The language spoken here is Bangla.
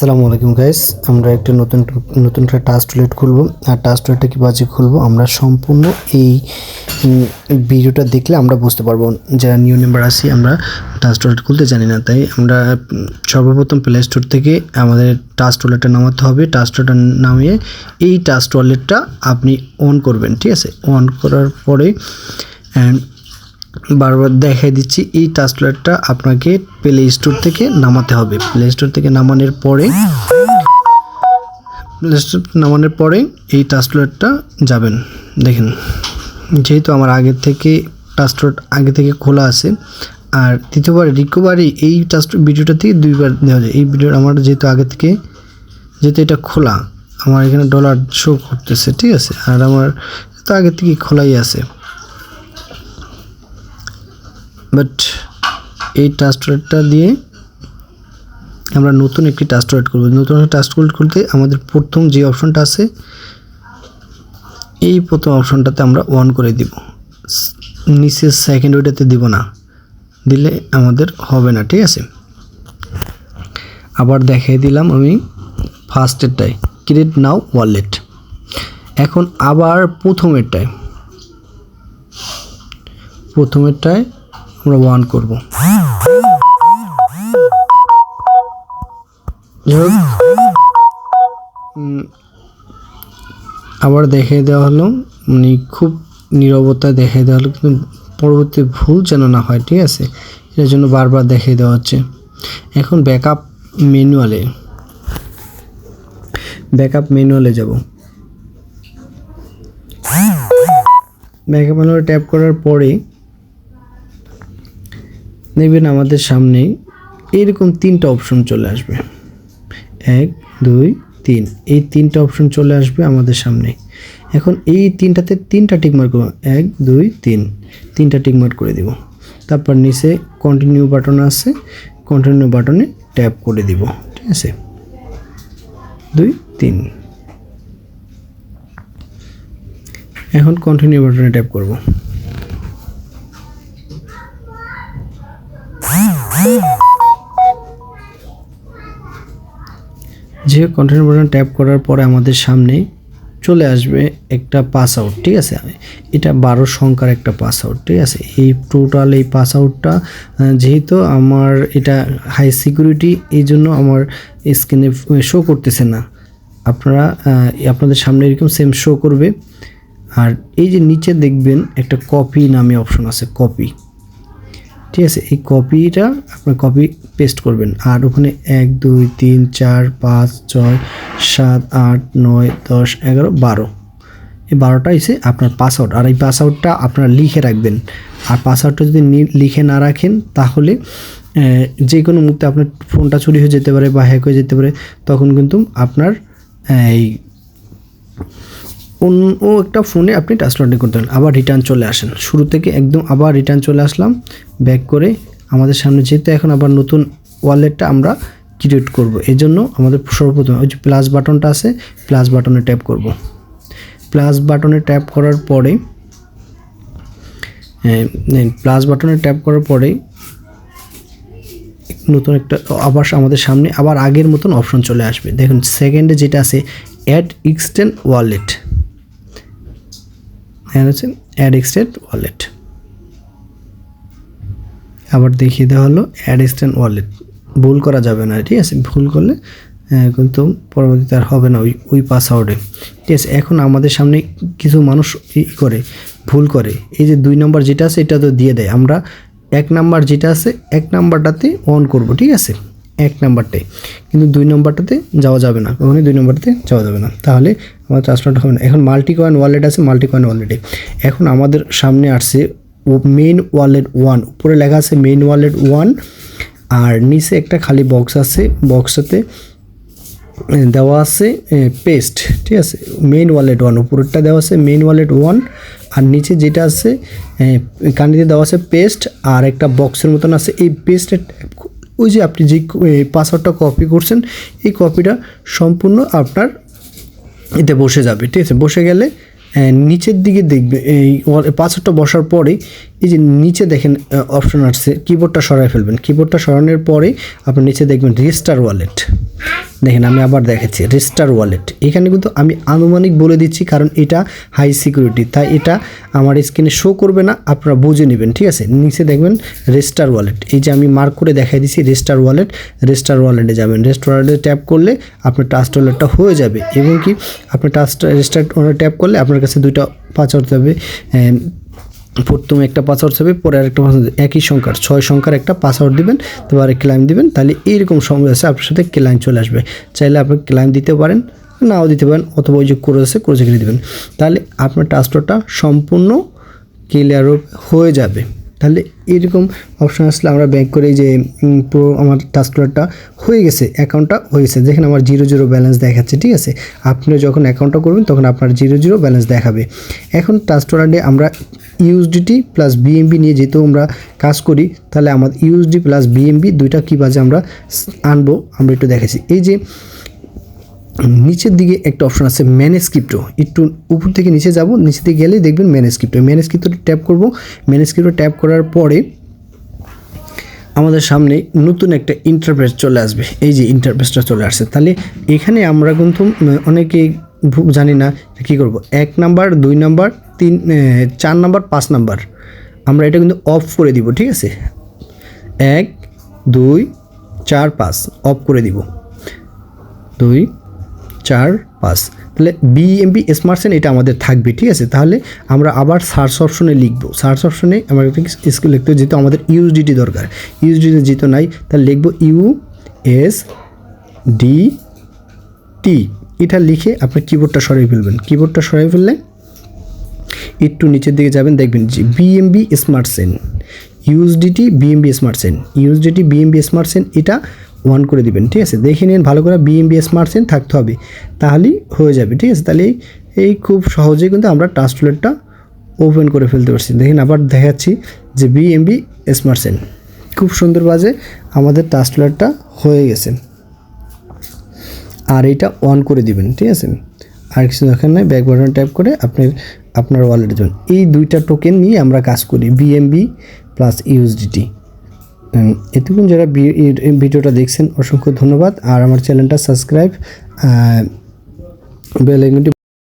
আসসালামু আলাইকুম গাইস আমরা একটা নতুন নতুন একটা টাস্ক টুলেট খুলবো। আর টাস্ক টুলেটটা কীভাবে খুলবো? আমরা সম্পূর্ণ এই ভিডিওটা দেখলে আমরা বুঝতে পারব। যারা নিউ মেম্বার আছি, আমরা টাস্ক টুলেট খুলতে জানি না। তাই আমরা সর্বপ্রথম প্লে স্টোর থেকে আমাদের টাস্ক টুলেটটা নামাতে হবে। টাস্ক টুলেটটা নামিয়ে এই টাস্ক টুলেটটা আপনি অন করবেন, ঠিক আছে? অন করার পরে বারবার দেখাই দিচ্ছি, এই টাস্কলারটা আপনাকে প্লে স্টোর থেকে নামাতে হবে। প্লে স্টোর থেকে নামানোর পরে প্লে স্টোর নামানোর পরে এই টাস্কলারটা যাবেন। দেখেন, যেহেতু আমার আগের থেকে টাস্কলার আগে থেকে খোলা আছে, আর দ্বিতীয়বার রিকভারি এই টাস্ক ভিডিওটা থেকে দুইবার দেওয়া যায়। এই ভিডিও আমার যেহেতু আগে থেকে, যেহেতু এটা খোলা, আমার এখানে ডলার শো করতেছে, ঠিক আছে? আর আমার তো আগে থেকে খোলাই আছে। বাট এই টাস্টরেটটা দিয়ে আমরা নতুন একটি টাস্টরেট করব। নতুন একটা টাস্টরেট খুলতে আমাদের প্রথম যে অপশনটা আছে, এই প্রথম অপশনটাতে আমরা অন করে দিব। নিচের সেকেন্ড ওইটাতে দিব না। দিলে আমাদের হবে না, ঠিক আছে? আবার দেখিয়ে দিলাম আমি ফার্স্টেরটায় ক্রিয়েট নাও ওয়ালেট এখন আবার প্রথমেরটায় প্রথমেরটায় আমরা ওয়ান করব। আবার দেখিয়ে দেওয়া হলো মানে খুব নীরবতা দেখিয়ে দেওয়া হলো, কিন্তু পরবর্তী ভুল যেন না হয়, ঠিক আছে? এর জন্য বারবার দেখিয়ে দেওয়া হচ্ছে। এখন ব্যাকআপ ম্যানুয়ালে ব্যাকআপ ম্যানুয়ালে যাব। ব্যাকআপ ম্যানুয়ালে ট্যাপ করার পরে দেখবেন আমাদের সামনে এরকম তিনটা অপশন চলে আসবে। এক, দুই, তিন। এই তিনটা অপশন চলে আসবে আমাদের সামনে এখন এই তিনটাতে তিনটা টিকমার্ক করব এক, দুই, তিন। তিনটা টিকমার্ক করে দিব। তারপর নিচে কন্টিনিউ বাটন আছে। কন্টিনিউ বাটনে ট্যাপ করে দিব। ঠিক আছে? দুই, তিন। এখন কন্টিনিউ বাটনে ট্যাপ করব। যে কন্টেন্ট বাটন ট্যাপ করার পরে আমাদের সামনে চলে আসবে একটা পাস আউট ঠিক আছে? এটা বারো সংখ্যার একটা পাস আউট ঠিক আছে? এই টোটাল এই পাস আউটটা যেহেতু আমার এটা হাই সিকিউরিটি এই জন্য আমার স্ক্রিনে শো করতেছে না। আপনারা আপনাদের সামনে এরকম সেম শো করবে। আর এই যে নিচে দেখবেন একটা কপি নামে অপশন আছে কপি ঠিক আছে, এই কপিটা আপনার কপি পেস্ট করবেন। আর ওখানে এক, দুই, তিন, চার, পাঁচ, ছয়, সাত, আট, নয়, দশ, এগারো, বারো। এই বারোটা এসে আপনার পাসওয়ার্ড আর এই পাসওয়ার্ডটা আপনারা লিখে রাখবেন। আর পাসওয়ার্ডটা যদি লিখে না রাখেন, তাহলে যে কোনো মুহূর্তে আপনার ফোনটা চুরি হয়ে যেতে পারে বা হ্যাক হয়ে যেতে পারে, তখন কিন্তু আপনার এই অন্য একটা ফোনে আপনি টাচলডিং করতে পারেন। আবার রিটার্ন চলে আসেন। শুরু থেকে একদম আবার রিটার্ন চলে আসলাম। ব্যাক করে আমাদের সামনে যেতে এখন আবার নতুন ওয়ালেটটা আমরা ক্রিয়েট করব। জন্য আমাদের সর্বপ্রথম ওই যে প্লাস বাটনটা আছে প্লাস বাটনে ট্যাপ করব। প্লাস বাটনে ট্যাপ করার পরে প্লাস বাটনে ট্যাপ করার পরেই নতুন একটা, আবার আমাদের সামনে আবার আগের মতন অপশন চলে আসবে। দেখুন সেকেন্ডে যেটা আছে অ্যাড এক্সটেন্ড ওয়ালেট হ্যাঁ হচ্ছে অ্যাড এক্সটেন্ড ওয়ালেট আবার দেখিয়ে দেওয়া হলো অ্যাড এক্সটেন্ড ওয়ালেট ভুল করা যাবে না, ঠিক আছে? ভুল করলে কিন্তু পরবর্তীতে আর হবে না ওই ওই পাসওয়ার্ডে ঠিক আছে, এখন আমাদের সামনে কিছু মানুষ ই করে, ভুল করে। এই যে দুই নম্বর যেটা আছে, এটা তো দিয়ে দেয়। আমরা এক নাম্বার যেটা আছে, এক নাম্বারটাতে অন করব, ঠিক আছে? এক নাম্বারটাই কিন্তু দুই নম্বরটাতে যাওয়া যাবে না। ওখানে দুই নম্বরটাতে যাওয়া যাবে না। তাহলে আমার ট্রান্সফার হবে না। এখন মাল্টি কয়েন ওয়ালেট আছে মাল্টি কয়েন ওয়ালেটে এখন আমাদের সামনে আসছে ও মেইন ওয়ালেট ওয়ান উপরে লেখা আছে মেইন ওয়ালেট ওয়ান আর নিচে একটা খালি বক্স আছে। বক্সটাতে দেওয়া আছে পেস্ট ঠিক আছে? মেইন ওয়ালেট ওয়ান উপরেরটা দেওয়া আছে মেইন ওয়ালেট ওয়ান আর নিচে যেটা আছে কানিতে দেওয়া আছে পেস্ট আর একটা বক্সের মতন আছে। এই পেস্টের ওই যে আপনি যে পাসওয়ার্ডটা কপি করছেন, এই কপিটা সম্পূর্ণ আপনার এতে বসে যাবে, ঠিক আছে? বসে গেলে নিচের দিকে দেখবে, এই পাসওয়ার্ডটা বসার পরে এই যে নিচে দেখেন অপশন আসছে কিবোর্ডটা সরায় ফেলবেন। কিবোর্ডটা সরানোর পরে আপনি নিচে দেখবেন রেজিস্টার ওয়ালেট দেখেন, আমি আবার দেখাচ্ছি রেস্টার ওয়ালেট এখানে কিন্তু আমি আনুমানিক বলে দিচ্ছি, কারণ এটা হাই সিকিউরিটি তাই এটা আমার স্ক্রিনে শো করবে না, আপনারা বুঝে নেবেন, ঠিক আছে? নিচে দেখবেন রেস্টার ওয়ালেট এই যে আমি মার্ক করে দেখাই দিচ্ছি রেস্টার ওয়ালেট রেস্টার ওয়ালেটে যাবেন। রেস্টার ওয়ালেটে ট্যাপ করলে আপনার ট্রাস্ট ওয়ালেটটা হয়ে যাবে, এবং কি? আপনি ট্রাস্ট রেস্টার ওয়ালেট ট্যাপ করলে আপনার কাছে দুইটা পাসওয়ার্ড হবে প্রথমে একটা পাসওয়ার্ড হবে পরে আরেকটা পাসওয়ার্ড, একই সংখ্যার, ছয় সংখ্যার একটা পাসওয়ার্ড দিবেন তারপরে ক্লাইম দিবেন, তাহলে এইরকম সময় আছে, আপনার সাথে ক্লাইম চলে আসবে। চাইলে আপনি ক্লাইম দিতে পারেন, নাও দিতে পারেন, অথবা ওই যে করে আছে করে কিনে দেবেন। তাহলে আপনার ট্রান্সফারটা সম্পূর্ণ ক্লিয়ার হয়ে যাবে। তাহলে এরকম অপশান আসলে আমরা ব্যাক করে যে পুরো আমার ট্রান্সফারটা হয়ে গেছে অ্যাকাউন্টটা হয়ে গেছে যেখানে আমার জিরো জিরো ব্যালেন্স দেখাচ্ছে, ঠিক আছে? আপনি যখন অ্যাকাউন্টটা করবেন, তখন আপনার জিরো জিরো ব্যালেন্স দেখাবে। এখন ট্রান্সফারে আমরা ইউএসডিটি প্লাস বিএমবি নিয়ে যেহেতু আমরা কাজ করি, তাহলে আমাদের ইউএসডি প্লাস বিএমবি দুইটা কী বাজে আমরা আনব, আমরা একটু দেখেছি। এই যে নিচের দিকে একটা অপশন আছে ম্যানেজ ক্রিপ্টো একটু উপর থেকে নিচে যাব, নিচে দিকে গেলে দেখবেন manage crypto manage crypto tap করব। ম্যানেজ ক্রিপ্টো ট্যাপ করার পরে আমাদের সামনে নতুন একটা ইন্টারফেস চলে আসবে। এই যে ইন্টারফেসটা চলে আসছে। তাহলে এখানে আমরা কিন্তু ভু- জানি না কী করব। এক নাম্বার দুই নাম্বার তিন চার নাম্বার, পাঁচ নাম্বার। আমরা এটা কিন্তু অফ করে দিব, ঠিক আছে? এক, দুই, চার, পাঁচ অফ করে দিব। দুই, চার, পাঁচ। তাহলে বিএমবি স্মার্টসেন এটা আমাদের থাকবে, ঠিক আছে? তাহলে আমরা আবার সার্চ অপশনে লিখব। সার্চ অপশনে আমরা স্কুল লিখতে যেহেতু আমাদের ইউএসডিটি দরকার। ইউএসডিটি যেহেতু নাই, তাহলে লিখব ইউ এস ডি টি এটা লিখে আপনার কিবোর্ডটা সরিয়ে ফেলবেন। কিবোর্ডটা সরিয়ে ফেললে একটু নিচের দিকে যাবেন, দেখবেন যে BNB smart chain USDT BNB smart chain USDT BNB smart chain এটা অন করে দিবেন, ঠিক আছে? দেখে নিন, ভালো করে বিএমবি স্মার্ট সেন থাকতে হবে, তাহলেই হয়ে যাবে, ঠিক আছে? তাহলে এই- খুব সহজেই কিন্তু আমরা ট্রান্সলেটটা ওপেন করে ফেলতে পারছি। দেখেন আবার দেখাচ্ছি যে বিএমবি স্মার্ট সেন খুব সুন্দর বাজে আমাদের ট্রান্সলেটটা হয়ে গেছে। আর এটা অন করে দিবেন, ঠিক আছে? আর কিছু দরকার নাই ব্যাক বাটন ট্যাপ করে আপনার আপনার ওয়ালেটের জন্য। এই দুইটা টোকেন নিয়ে আমরা কাজ করি বিএমবি প্লাস ইউএসডিটি এতক্ষণ যারা ভিডিওটা দেখছেন, অসংখ্য ধন্যবাদ। আর আমার চ্যানেলটা সাবস্ক্রাইব বেল